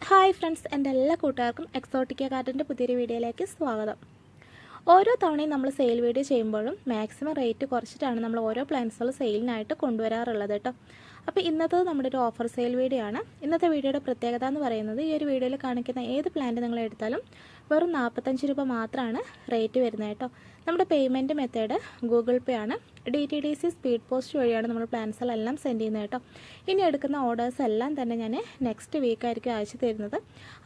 Hi friends എന്റെ എല്ലാ കൂട്ടുകാർക്കും എക്സോട്ടിക്ക കാർഡിന്റെ പുതിയൊരു വീഡിയോയിലേക്ക് സ്വാഗതം. ഓരോ തവണയും നമ്മൾ സെയിൽ വീഡിയോ ചെയ്യുമ്പോഴും മാക്സിമം റേറ്റ് കുറച്ചിട്ടാണ് നമ്മൾ ഓരോ പ്ലാൻസുകൾ സെയിലിനായിട്ട് കൊണ്ടുവരാറുള്ളത് കേട്ടോ അപ്പോൾ ഇന്നത്തത് നമ്മുടെ ഒരു ഓഫർ സെയിൽ വീഡിയോ ആണ്. ഇന്നത്തെ വീഡിയോയുടെ പ്രത്യേകത എന്ന് പറയുന്നത് ഈ ഒരു വീഡിയോയിൽ കാണിക്കുന്ന ഏത് പ്ലാന്റ് നിങ്ങൾ എടുത്താലും വെറും നാൽപ്പത്തഞ്ച് രൂപ മാത്രമാണ് റേറ്റ് വരുന്നത് കേട്ടോ. നമ്മുടെ പേയ്മെന്റ് മെത്തേഡ് ഗൂഗിൾ പേ ആണ്. D T D C speed post വഴിയാണ് നമ്മൾ പ്ലാൻസുകളെല്ലാം സെൻഡ് ചെയ്യുന്നത് കേട്ടോ. ഇനി എടുക്കുന്ന ഓർഡേഴ്സ് എല്ലാം തന്നെ ഞാൻ നെക്സ്റ്റ് വീക്കായിരിക്കും അയച്ചു തരുന്നത്.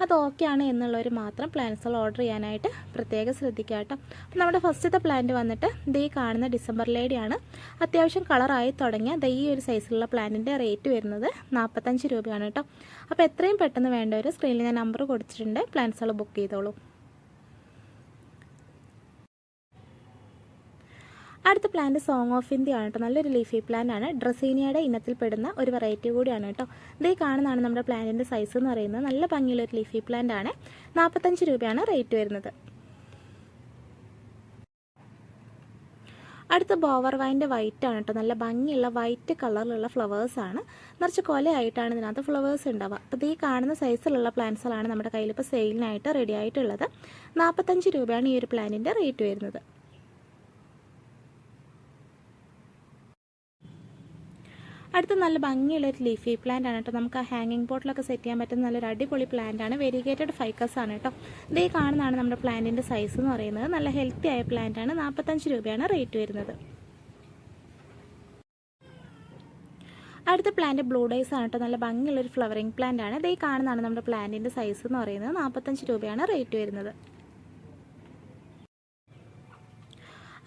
അത് ഓക്കെ ആണ് എന്നുള്ളവർ മാത്രം പ്ലാൻസുകൾ ഓർഡർ ചെയ്യാനായിട്ട് പ്രത്യേകം ശ്രദ്ധിക്കുക കേട്ടോ. അപ്പോൾ നമ്മുടെ ഫസ്റ്റത്തെ പ്ലാന്റ് വന്നിട്ട് ദേ കാണുന്ന ഡിസംബർ ലേഡിയാണ് അത്യാവശ്യം കളറായി തുടങ്ങിയ ദ ഈ ഒരു സൈസിലുള്ള പ്ലാന്റിന്റെ റേറ്റ് വരുന്നത് നാൽപ്പത്തഞ്ച് രൂപയാണ് കേട്ടോ. അപ്പോൾ എത്രയും പെട്ടെന്ന് വേണ്ടവർ സ്ക്രീനിൽ ഞാൻ നമ്പർ കൊടുത്തിട്ടുണ്ട്. പ്ലാൻസുകൾ ബുക്ക് ചെയ്തോളൂ. അടുത്ത പ്ലാന്റ് സോങ് ഓഫ് ഇന്ത്യ ആണ് കേട്ടോ നല്ലൊരു ലീഫി പ്ലാന്റ് ആണ്. ഡ്രസീനിയയുടെ ഇനത്തിൽപ്പെടുന്ന ഒരു വെറൈറ്റി കൂടിയാണ് കേട്ടോ. ഇതേ കാണുന്നതാണ് നമ്മുടെ പ്ലാന്റിന്റെ സൈസ് എന്ന് പറയുന്നത്. നല്ല ഭംഗിയുള്ള ഒരു ലീഫി പ്ലാന്റ് ആണ്. നാൽപ്പത്തഞ്ച് രൂപയാണ് റേറ്റ് വരുന്നത്. അടുത്ത ബോവർ വൈന്റെ വൈറ്റ് ആണ് കേട്ടോ. നല്ല ഭംഗിയുള്ള വൈറ്റ് കളറിലുള്ള ഫ്ലവേഴ്സ് ആണ്. നിറച്ച് കൊലയായിട്ടാണ് ഇതിനകത്ത് ഫ്ലവേഴ്സ് ഉണ്ടാവുക. അപ്പോൾ ഈ കാണുന്ന സൈസിലുള്ള പ്ലാന്റ്സുകളാണ് നമ്മുടെ കയ്യിൽ ഇപ്പോൾ സെയിലിനായിട്ട് റെഡി ആയിട്ടുള്ളത്. നാൽപ്പത്തഞ്ച് രൂപയാണ് ഈ ഒരു പ്ലാന്റിന്റെ റേറ്റ് വരുന്നത്. അടുത്ത നല്ല ഭംഗിയുള്ള ഒരു ലീഫി പ്ലാന്റ് ആണ് കേട്ടോ. നമുക്ക് ആ ഹാങ്ങിങ് പോട്ടിലൊക്കെ സെറ്റ് ചെയ്യാൻ പറ്റുന്ന നല്ലൊരു അടിപൊളി പ്ലാന്റ് ആണ്. വെരിഗേറ്റഡ് ഫൈക്കസ് ആണ് കേട്ടോ. ഇതേ കാണുന്നതാണ് നമ്മുടെ പ്ലാന്റിന്റെ സൈസ് എന്ന് പറയുന്നത്. നല്ല ഹെൽത്തി ആയ പ്ലാന്റ് ആണ്. നാൽപ്പത്തഞ്ച് രൂപയാണ് റേറ്റ് വരുന്നത്. അടുത്ത പ്ലാന്റ് ബ്ലൂ ഡൈസ് ആണ് കേട്ടോ. നല്ല ഭംഗിയുള്ള ഒരു ഫ്ലവറിങ് പ്ലാന്റ് ആണ്. ഇതേ കാണുന്നതാണ് നമ്മുടെ പ്ലാന്റിന്റെ സൈസ് എന്ന് പറയുന്നത്. നാൽപ്പത്തഞ്ച് രൂപയാണ് റേറ്റ് വരുന്നത്.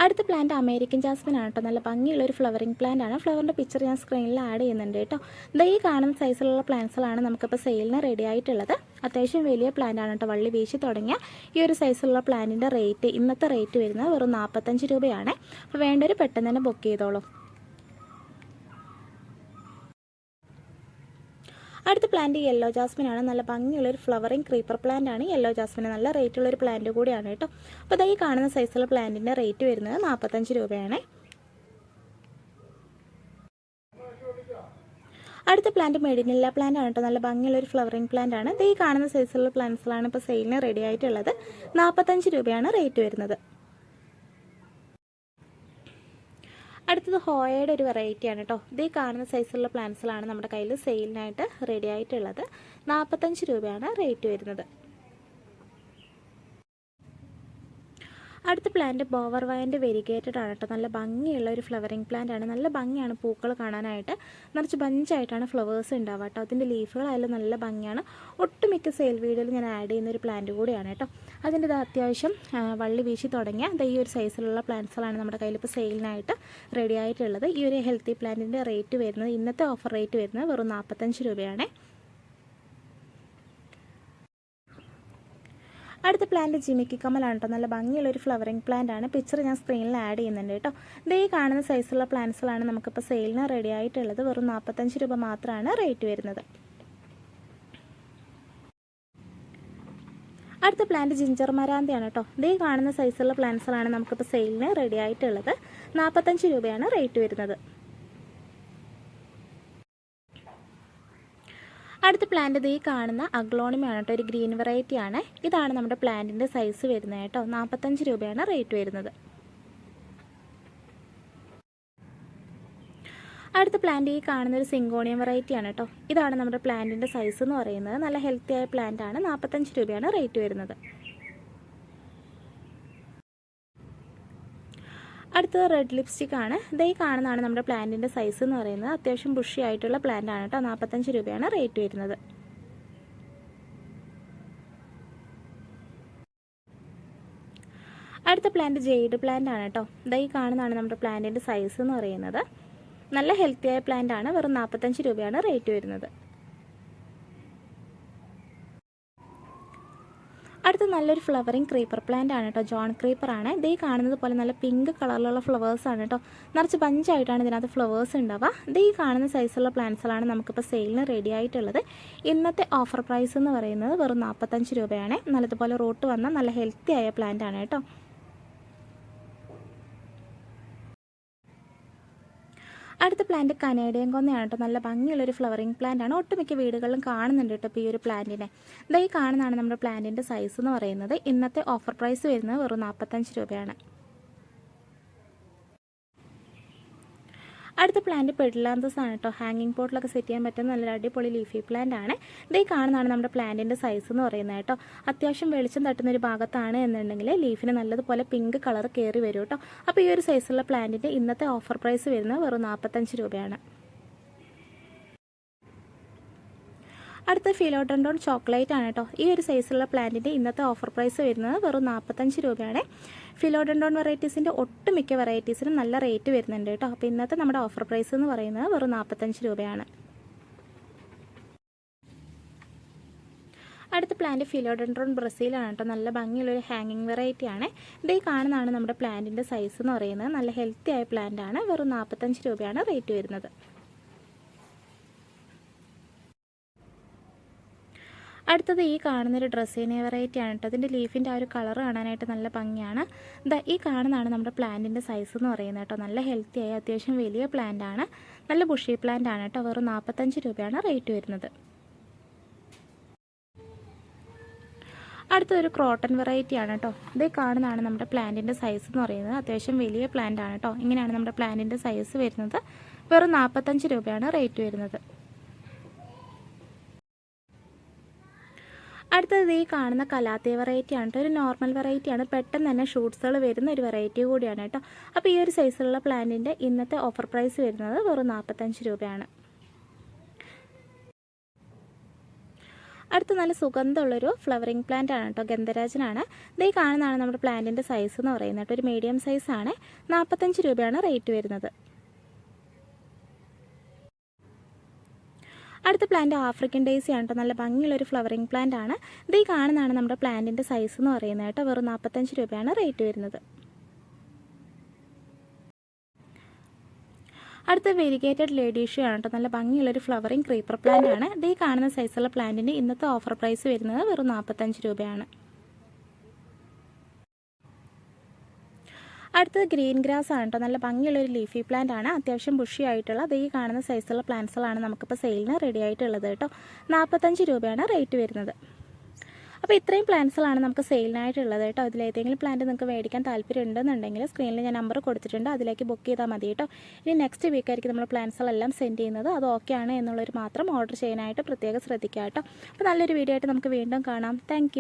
അടുത്ത പ്ലാന്റ് അമേരിക്കൻ ജാസ്മിൻ ആണ് കേട്ടോ. നല്ല ഭംഗിയുള്ള ഒരു ഫ്ലവറിംഗ് പ്ലാന്റ് ആണ്. ഫ്ലവറിന്റെ പിക്ചർ ഞാൻ സ്ക്രീനിൽ ആഡ് ചെയ്യുന്നുണ്ട് കേട്ടോ. ദേ ഈ കാണുന്ന സൈസിലുള്ള പ്ലാന്റ്സുകളാണ് നമുക്കിപ്പോൾ സെയിലിന് റെഡി ആയിട്ടുള്ളത്. അത്യാവശ്യം വലിയ പ്ലാന്റ് ആണ് കേട്ടോ. വള്ളി വീശി തുടങ്ങിയ ഈ ഒരു സൈസിലുള്ള പ്ലാന്റിന്റെ റേറ്റ് ഇന്നത്തെ റേറ്റ് വരുന്നത് വെറും നാൽപ്പത്തഞ്ച് രൂപയാണ്. അപ്പോൾ വേണ്ടവർ പെട്ടെന്ന് തന്നെ ബുക്ക് ചെയ്തോളൂ. അടുത്ത പ്ലാന്റ് യെല്ലോ ജാസ്മിൻ ആണ്. നല്ല ഭംഗിയുള്ള ഒരു ഫ്ലവറിങ് ക്രീപ്പർ പ്ലാന്റ് ആണ്. യെല്ലോ ജാസ്മിൻ നല്ല റേറ്റ് ഉള്ള ഒരു പ്ലാന്റ് കൂടിയാണ് കേട്ടോ. അപ്പോൾ ഈ കാണുന്ന സൈസുള്ള പ്ലാന്റിന്റെ റേറ്റ് വരുന്നത് നാൽപ്പത്തഞ്ച് രൂപയാണ്. അടുത്ത പ്ലാന്റ് മെഡിനില്ല പ്ലാന്റ് ആണ് കേട്ടോ. നല്ല ഭംഗിയുള്ള ഒരു ഫ്ലവറിങ് പ്ലാന്റ് ആണ്. ഇത് ഈ കാണുന്ന സൈസുള്ള പ്ലാന്റ്സുകളാണ് ഇപ്പോൾ സെയിലിന് റെഡി ആയിട്ടുള്ളത്. നാൽപ്പത്തഞ്ച് രൂപയാണ് റേറ്റ് വരുന്നത്. അടുത്തത് ഹോയയുടെ ഒരു വെറൈറ്റിയാണ് കേട്ടോ ഇതേ കാണുന്ന സൈസുള്ള പ്ലാന്റ്സിലാണ് നമ്മുടെ കയ്യിൽ സെയിലിനായിട്ട് റെഡി ആയിട്ടുള്ളത്. നാൽപ്പത്തഞ്ച് രൂപയാണ് റേറ്റ് വരുന്നത്. അടുത്ത പ്ലാന്റ് ബോവർ വയന്റെ വെരിഗേറ്റഡ് ആണ് കേട്ടോ നല്ല ഭംഗിയുള്ള ഒരു ഫ്ലവറിങ് പ്ലാന്റ് ആണ്. നല്ല ഭംഗിയാണ് പൂക്കൾ കാണാനായിട്ട്. നിറച്ച് ബഞ്ചായിട്ടാണ് ഫ്ലവേഴ്സ് ഉണ്ടാവുക കേട്ടോ അതിന്റെ ലീഫുകളായാലും നല്ല ഭംഗിയാണ്. ഒട്ടുമിക്ക സെയിൽ വീഡിയോയിൽ ഞാൻ ആഡ് ചെയ്യുന്ന ഒരു പ്ലാന്റ് കൂടിയാണ് കേട്ടോ അതിന്റെ അത്യാവശ്യം വള്ളി വീശി തുടങ്ങിയ ഈ ഒരു സൈസിലുള്ള പ്ലാന്റ്സുകളാണ് നമ്മുടെ കയ്യിൽ ഇപ്പോൾ സെയിലിനായിട്ട് റെഡി ആയിട്ടുള്ളത്. ഈ ഒരു ഹെൽത്തി പ്ലാന്റിന്റെ റേറ്റ് വരുന്നത് ഇന്നത്തെ ഓഫർ റേറ്റ് വരുന്നത് വെറും നാൽപ്പത്തഞ്ച് രൂപയാണ്. അടുത്ത പ്ലാന്റ് ജിമിക്കി കമലാണ് കേട്ടോ നല്ല ഭംഗിയുള്ള ഒരു ഫ്ലവറിംഗ് പ്ലാന്റ് ആണ്. പിക്ചർ ഞാൻ സ്ക്രീനിൽ ആഡ് ചെയ്യുന്നുണ്ട് കേട്ടോ. ഈ കാണുന്ന സൈസുള്ള പ്ലാന്റ്സുകളാണ് നമുക്കിപ്പോൾ സെയിലിന് റെഡി ആയിട്ടുള്ളത്. വെറും നാൽപ്പത്തഞ്ച് രൂപ മാത്രമാണ് റേറ്റ് വരുന്നത്. അടുത്ത പ്ലാന്റ് ജിഞ്ചർ മരാന്തിയാണ് കേട്ടോ. ഇതേ കാണുന്ന സൈസുള്ള പ്ലാന്റ്സുകളാണ് നമുക്കിപ്പോൾ സെയിലിന് റെഡി ആയിട്ടുള്ളത്. നാൽപ്പത്തഞ്ച് രൂപയാണ് റേറ്റ് വരുന്നത്. അടുത്ത പ്ലാന്റ് ഈ കാണുന്ന അഗ്ലോണിമയാണ് കേട്ടോ ഒരു ഗ്രീൻ വെറൈറ്റി ആണ്. ഇതാണ് നമ്മുടെ പ്ലാന്റിന്റെ സൈസ് വരുന്നത് കേട്ടോ നാൽപ്പത്തഞ്ച് രൂപയാണ് റേറ്റ് വരുന്നത്. അടുത്ത പ്ലാന്റ് ഈ കാണുന്ന ഒരു സിങ്കോണിയം വെറൈറ്റി ആണ് കേട്ടോ ഇതാണ് നമ്മുടെ പ്ലാന്റിന്റെ സൈസ് എന്ന് പറയുന്നത്. നല്ല ഹെൽത്തി ആയ പ്ലാന്റ് ആണ് നാൽപ്പത്തഞ്ച് രൂപയാണ് റേറ്റ് വരുന്നത്. അടുത്തത് റെഡ് ലിപ്സ്റ്റിക് ആണ്. ഇതേ കാണുന്നതാണ് നമ്മുടെ പ്ലാന്റിന്റെ സൈസ് എന്ന് പറയുന്നത്. അത്യാവശ്യം ബുഷി ആയിട്ടുള്ള പ്ലാന്റ് ആണ് കേട്ടോ. നാൽപ്പത്തഞ്ച് രൂപയാണ് റേറ്റ് വരുന്നത്. അടുത്ത പ്ലാന്റ് ജെയ്ഡ് പ്ലാന്റ് ആണ് കേട്ടോ. ഇതായി കാണുന്നതാണ് നമ്മുടെ പ്ലാന്റിന്റെ സൈസ് എന്ന് പറയുന്നത്. നല്ല ഹെൽത്തി ആയ പ്ലാന്റ് ആണ്. വെറും നാൽപ്പത്തഞ്ച് രൂപയാണ് റേറ്റ് വരുന്നത്. അടുത്ത നല്ലൊരു ഫ്ലവറിങ് ക്രീപ്പർ പ്ലാന്റ് ആണ് കേട്ടോ ജോൺ ക്രീപ്പർ ആണ്. ഇതേ കാണുന്നത് പോലെ നല്ല പിങ്ക് കളറിലുള്ള ഫ്ലവേഴ്സ് ആണ് കേട്ടോ നിറച്ച് പഞ്ചായിട്ടാണ് ഇതിനകത്ത് ഫ്ലവേഴ്സ് ഉണ്ടാവുക. ഇതേ കാണുന്ന സൈസുള്ള പ്ലാന്റ്സുകളാണ് നമുക്കിപ്പോൾ സെയിലിന് റെഡി ആയിട്ടുള്ളത്. ഇന്നത്തെ ഓഫർ പ്രൈസ് എന്ന് പറയുന്നത് വെറും നാൽപ്പത്തഞ്ച് രൂപയാണ്. നല്ലതുപോലെ റോട്ട് വന്ന നല്ല ഹെൽത്തി ആയ പ്ലാന്റ് ആണ് കേട്ടോ അടുത്ത പ്ലാന്റ് കനേഡിയൻ കൊന്നയാണ് കേട്ടോ നല്ല ഭംഗിയുള്ളൊരു ഫ്ലവറിങ് പ്ലാന്റ് ആണ്. ഒട്ടുമിക്ക വീടുകളിലും കാണുന്നുണ്ട് കേട്ടോ ഇപ്പോൾ ഈ ഒരു പ്ലാന്റിനെ ഇതായി കാണുന്നതാണ് നമ്മുടെ പ്ലാന്റിന്റെ സൈസ് എന്ന് പറയുന്നത്. ഇന്നത്തെ ഓഫർ പ്രൈസ് വരുന്നത് വെറും നാൽപ്പത്തഞ്ച് രൂപയാണ്. അടുത്ത പ്ലാന്റ് പെഡിലാന്തസ് ആണ് കേട്ടോ ഹാങ്ങിങ് പോട്ടിലൊക്കെ സെറ്റ് ചെയ്യാൻ പറ്റുന്ന നല്ല അടിപൊളി ലീഫി പ്ലാന്റ് ആണ്. ഇതേ കാണുന്നതാണ് നമ്മുടെ പ്ലാന്റിന്റെ സൈസ് എന്ന് പറയുന്നത് കേട്ടോ അത്യാവശ്യം വെളിച്ചം തട്ടുന്ന ഒരു ഭാഗത്താണ് എന്നുണ്ടെങ്കിൽ ലീഫിന് നല്ലതുപോലെ പിങ്ക് കളർ കയറി വരും കേട്ടോ അപ്പോൾ ഈ ഒരു സൈസുള്ള പ്ലാന്റിന്റെ ഇന്നത്തെ ഓഫർ പ്രൈസ് വരുന്നത് വെറും നാൽപ്പത്തഞ്ച് രൂപയാണ്. അടുത്ത ഫിലോട്ടൻഡോൺ ചോക്ലേറ്റ് ആണ് കേട്ടോ. ഈ ഒരു സൈസുള്ള പ്ലാന്റിന്റെ ഇന്നത്തെ ഓഫർ പ്രൈസ് വരുന്നത് വെറും നാൽപ്പത്തഞ്ച് രൂപയാണ്. ഫിലോഡൻഡോൺ വെറൈറ്റീസിന്റെ ഒട്ടുമിക്ക വെറൈറ്റീസിനും നല്ല റേറ്റ് വരുന്നുണ്ട് കേട്ടോ. അപ്പോൾ ഇന്നത്തെ നമ്മുടെ ഓഫർ പ്രൈസ് എന്ന് പറയുന്നത് വെറും നാൽപ്പത്തഞ്ച് രൂപയാണ്. അടുത്ത പ്ലാന്റ് ഫിലോഡൻഡ്രോൺ ബ്രസീലാണ് കേട്ടോ. നല്ല ഭംഗിയുള്ളൊരു ഹാങ്ങിങ് വെറൈറ്റി ആണ്. ഇതേ കാണുന്നതാണ് നമ്മുടെ പ്ലാന്റിന്റെ സൈസ് എന്ന് പറയുന്നത്. നല്ല ഹെൽത്തി ആയ പ്ലാന്റ് ആണ്. വെറും നാൽപ്പത്തഞ്ച് രൂപയാണ് റേറ്റ് വരുന്നത്. അടുത്തത് ഈ കാണുന്നൊരു ഡ്രസ്സിനെ വെറൈറ്റി ആണ് കേട്ടോ അതിന്റെ ലീഫിന്റെ ആ ഒരു കളർ കാണാനായിട്ട് നല്ല ഭംഗിയാണ്. ഇതാ ഈ കാണുന്നതാണ് നമ്മുടെ പ്ലാന്റിന്റെ സൈസ് എന്ന് പറയുന്നത് കേട്ടോ നല്ല ഹെൽത്തി ആയ അത്യാവശ്യം വലിയ പ്ലാന്റ് ആണ്. നല്ല ബുഷി പ്ലാന്റ് ആണ് കേട്ടോ വെറും നാൽപ്പത്തഞ്ച് രൂപയാണ് റേറ്റ് വരുന്നത്. അടുത്തൊരു ക്രോട്ടൺ വെറൈറ്റി ആണ് കേട്ടോ ഇതേ കാണുന്നതാണ് നമ്മുടെ പ്ലാന്റിന്റെ സൈസ് എന്ന് പറയുന്നത്. അത്യാവശ്യം വലിയ പ്ലാന്റ് ആണ് കേട്ടോ ഇങ്ങനെയാണ് നമ്മുടെ പ്ലാന്റിന്റെ സൈസ് വരുന്നത്. വെറും നാൽപ്പത്തഞ്ച് രൂപയാണ് റേറ്റ് വരുന്നത്. അടുത്തത് ഈ കാണുന്ന കലാത്തിയ വെറൈറ്റി ആണ് കേട്ടോ ഒരു നോർമൽ വെറൈറ്റിയാണ് പെട്ടെന്ന് തന്നെ ഷൂട്ട്സുകൾ വരുന്ന ഒരു വെറൈറ്റി കൂടിയാണ് കേട്ടോ അപ്പോൾ ഈ ഒരു സൈസിലുള്ള പ്ലാന്റിന്റെ ഇന്നത്തെ ഓഫർ പ്രൈസ് വരുന്നത് വെറും നാൽപ്പത്തഞ്ച് രൂപയാണ്. അടുത്ത നല്ല സുഗന്ധമുള്ളൊരു ഫ്ലവറിങ് പ്ലാന്റ് ആണ് കേട്ടോ ഗന്ധരാജനാണ്. ഇത് കാണുന്നതാണ് നമ്മുടെ പ്ലാന്റിന്റെ സൈസ് എന്ന് പറയുന്നത് ഒരു മീഡിയം സൈസാണ് നാൽപ്പത്തഞ്ച് രൂപയാണ് റേറ്റ് വരുന്നത്. അടുത്ത പ്ലാന്റ് ആഫ്രിക്കൻ ഡേസി ആണ് കേട്ടോ നല്ല ഭംഗിയുള്ളൊരു ഫ്ലവറിങ് പ്ലാന്റ് ആണ്. ഇത് ഈ കാണുന്നതാണ് നമ്മുടെ പ്ലാന്റിന്റെ സൈസ് എന്ന് പറയുന്നത് കേട്ടോ. വെറും നാൽപ്പത്തഞ്ച് രൂപയാണ് റേറ്റ് വരുന്നത്. അടുത്ത വെരിഗേറ്റഡ് ലേഡീഷ്യൂ ആണ് കേട്ടോ നല്ല ഭംഗിയുള്ളൊരു ഫ്ലവറിങ് ക്രീപ്പർ പ്ലാന്റ് ആണ്. ഇത് ഈ കാണുന്ന സൈസുള്ള പ്ലാന്റിന് ഇന്നത്തെ ഓഫർ പ്രൈസ് വരുന്നത് വെറും നാൽപ്പത്തഞ്ച് രൂപയാണ്. അടുത്തത് ഗ്രീൻ ഗ്രാസ് ആണ് കേട്ടോ. നല്ല ഭംഗിയുള്ള ഒരു ലീഫി പ്ലാന്റ് ആണ്. അത്യാവശ്യം ബുഷി ആയിട്ടുള്ള അത് ഈ കാണുന്ന സൈസുള്ള പ്ലാന്റ്സുകളാണ് നമുക്കിപ്പോൾ സെയിലിന് റെഡി ആയിട്ടുള്ളത് കേട്ടോ. നാൽപ്പത്തഞ്ച് രൂപയാണ് റേറ്റ് വരുന്നത്. അപ്പോൾ ഇത്രയും പ്ലാന്റ്സുകളാണ് നമുക്ക് സെയിലിനായിട്ടുള്ളത് കേട്ടോ. അതിലേതെങ്കിലും പ്ലാന്റ് നിങ്ങൾക്ക് മേടിക്കാൻ താല്പര്യം ഉണ്ടെന്നുണ്ടെങ്കിൽ സ്ക്രീനിൽ ഞാൻ നമ്പർ കൊടുത്തിട്ടുണ്ട്. അതിലേക്ക് ബുക്ക് ചെയ്താൽ മതി കേട്ടോ. ഇനി നെക്സ്റ്റ് വീക്കായിരിക്കും നമ്മൾ പ്ലാന്റ്സുകളെല്ലാം സെൻഡ് ചെയ്യുന്നത്. അത് ഓക്കെ ആണ് എന്നുള്ളൊരു മാത്രം ഓർഡർ ചെയ്യാനായിട്ട് പ്രത്യേകം ശ്രദ്ധിക്കുക കേട്ടോ. അപ്പോൾ നല്ലൊരു വീഡിയോ ആയിട്ട് നമുക്ക് വീണ്ടും കാണാം. താങ്ക്